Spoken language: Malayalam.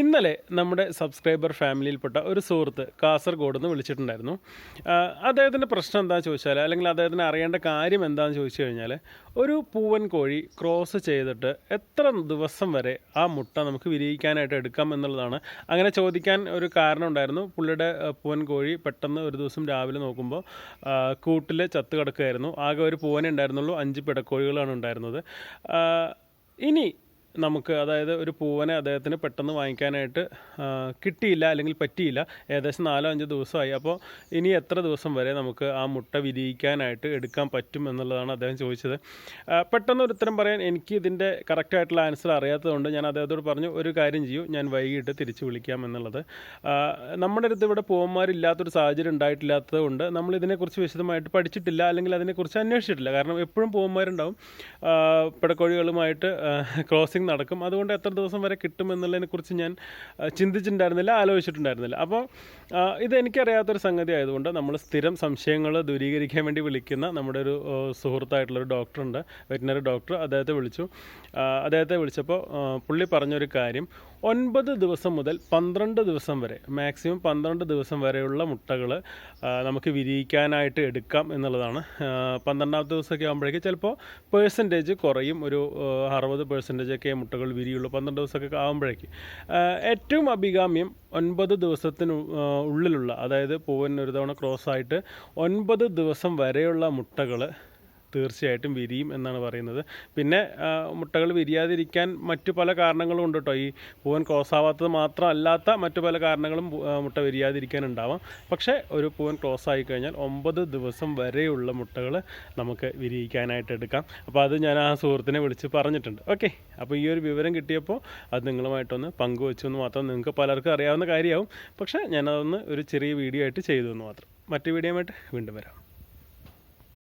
ഇന്നലെ നമ്മുടെ സബ്സ്ക്രൈബർ ഫാമിലിയിൽപ്പെട്ട ഒരു സുഹൃത്ത് കാസർഗോഡ് നിന്ന് വിളിച്ചിട്ടുണ്ടായിരുന്നു. അദ്ദേഹത്തിന്റെ പ്രശ്നം എന്താണെന്ന് ചോദിച്ചാൽ അല്ലെങ്കിൽ അദ്ദേഹത്തിന് അറിയേണ്ട കാര്യം എന്താണെന്ന് ചോദിച്ചു കഴിഞ്ഞാൽ ഒരു പൂവൻ കോഴി ക്രോസ് ചെയ്തിട്ട് എത്ര ദിവസം വരെ ആ മുട്ട നമുക്ക് വിരിയിക്കാനായിട്ട് എടുക്കാം എന്നുള്ളതാണ്. അങ്ങനെ ചോദിക്കാൻ ഒരു കാരണം ഉണ്ടായിരുന്നു. പുള്ളിയുടെ പൂവൻ കോഴി പെട്ടെന്ന് ഒരു ദിവസം രാവിലെ നോക്കുമ്പോൾ കൂട്ടിൽ ചത്ത് കിടക്കുകയായിരുന്നു. ആകെ ഒരു പൂവനെ ഉണ്ടായിരുന്നുള്ളൂ അഞ്ച് പിടക്കോഴികളാണ് ഉണ്ടായിരുന്നത്. ഇനി നമുക്ക് അതായത് ഒരു പൂവനെ അദ്ദേഹത്തിന് പെട്ടെന്ന് വാങ്ങിക്കാനായിട്ട് കിട്ടിയില്ല അല്ലെങ്കിൽ പറ്റിയില്ല. ഏകദേശം നാലോ അഞ്ചോ ദിവസമായി. അപ്പോൾ ഇനി എത്ര ദിവസം വരെ നമുക്ക് ആ മുട്ട വിരിയിക്കാനായിട്ട് എടുക്കാൻ പറ്റും എന്നുള്ളതാണ് അദ്ദേഹം ചോദിച്ചത്. പെട്ടെന്ന് ഒരു ഉത്തരം പറയാൻ എനിക്ക് ഇതിന്റെ കറക്റ്റായിട്ടുള്ള ആൻസർ അറിയാത്തതുകൊണ്ട് ഞാൻ അദ്ദേഹത്തോട് പറഞ്ഞു ഒരു കാര്യം ചെയ്യൂ ഞാൻ വൈകിട്ട് തിരിച്ച് വിളിക്കാം എന്നുള്ളത്. നമ്മുടെ അടുത്ത് ഇവിടെ പൂവന്മാരില്ലാത്തൊരു സാഹചര്യം ഉണ്ടായിട്ടില്ലാത്തത് കൊണ്ട് നമ്മൾ ഇതിനെക്കുറിച്ച് വിശദമായിട്ട് പഠിച്ചിട്ടില്ല അല്ലെങ്കിൽ അതിനെക്കുറിച്ച് അന്വേഷിച്ചിട്ടില്ല. കാരണം എപ്പോഴും പൂവന്മാരുണ്ടാവും. പിടക്കോഴികളുമായിട്ട് ക്രോസിംഗ് നടക്കും. അതുകൊണ്ട് എത്ര ദിവസം വരെ കിട്ടും എന്നുള്ളതിനെക്കുറിച്ച് ഞാൻ ചിന്തിച്ചിട്ടുണ്ടായിരുന്നില്ല ആലോചിച്ചിട്ടുണ്ടായിരുന്നില്ല. അപ്പോൾ ഇത് എനിക്കറിയാത്തൊരു സംഗതി ആയതുകൊണ്ട് നമ്മൾ സ്ഥിരം സംശയങ്ങൾ ദൂരീകരിക്കാൻ വേണ്ടി വിളിക്കുന്ന നമ്മുടെ ഒരു സുഹൃത്തായിട്ടുള്ളൊരു ഡോക്ടറുണ്ട് വെറ്റിനറി ഡോക്ടർ അദ്ദേഹത്തെ വിളിച്ചു. അദ്ദേഹത്തെ വിളിച്ചപ്പോൾ പുള്ളി പറഞ്ഞൊരു കാര്യം ഒൻപത് ദിവസം മുതൽ പന്ത്രണ്ട് ദിവസം വരെ മാക്സിമം പന്ത്രണ്ട് ദിവസം വരെയുള്ള മുട്ടകൾ നമുക്ക് വിരിയിക്കാനായിട്ട് എടുക്കാം എന്നുള്ളതാണ്. പന്ത്രണ്ടാമത്തെ ദിവസമൊക്കെ ആകുമ്പോഴേക്കും ചിലപ്പോൾ പേഴ്സന്റേജ് കുറയും ഒരു അറുപത് പേഴ്സന്റേജൊക്കെ മുട്ടകൾ വിരിയുള്ളൂ പന്ത്രണ്ട് ദിവസമൊക്കെ ആകുമ്പോഴേക്ക് ഏറ്റവും അഭികാമ്യം ഒൻപത് ദിവസത്തിന് ഉള്ളിലുള്ള അതായത് പൂവൻ ഒരു തവണ ക്രോസ് ആയിട്ട് ഒൻപത് ദിവസം വരെയുള്ള മുട്ടകൾ തീർച്ചയായിട്ടും വിരിയും എന്നാണ് പറയുന്നത്. പിന്നെ മുട്ടകൾ വിരിയാതിരിക്കാൻ മറ്റു പല കാരണങ്ങളും ഉണ്ട് കേട്ടോ ഈ പൂവൻ ക്ലോസാവാത്തത് മാത്രമല്ലാത്ത മറ്റു പല കാരണങ്ങളും മുട്ട വിരിയാതിരിക്കാൻ ഉണ്ടാവാം പക്ഷേ ഒരു പൂവൻ ക്ലോസ് ആയി കഴിഞ്ഞാൽ ഒമ്പത് ദിവസം വരെയുള്ള മുട്ടകൾ നമുക്ക് വിരിയിക്കാനായിട്ട് എടുക്കാം. അപ്പോൾ അത് ഞാൻ ആ സുഹൃത്തിനെ വിളിച്ച് പറഞ്ഞിട്ടുണ്ട്. ഓക്കെ അപ്പോൾ ഈ ഒരു വിവരം കിട്ടിയപ്പോൾ അത് നിങ്ങളുമായിട്ടൊന്ന് പങ്കുവെച്ചു എന്ന് മാത്രം നിങ്ങൾക്ക് പലർക്കും അറിയാവുന്ന കാര്യമാവും. പക്ഷേ ഞാനതൊന്ന് ഒരു ചെറിയ വീഡിയോ ആയിട്ട് ചെയ്തു എന്ന് മാത്രം. മറ്റു വീഡിയോ ആയിട്ട് വീണ്ടും വരാം.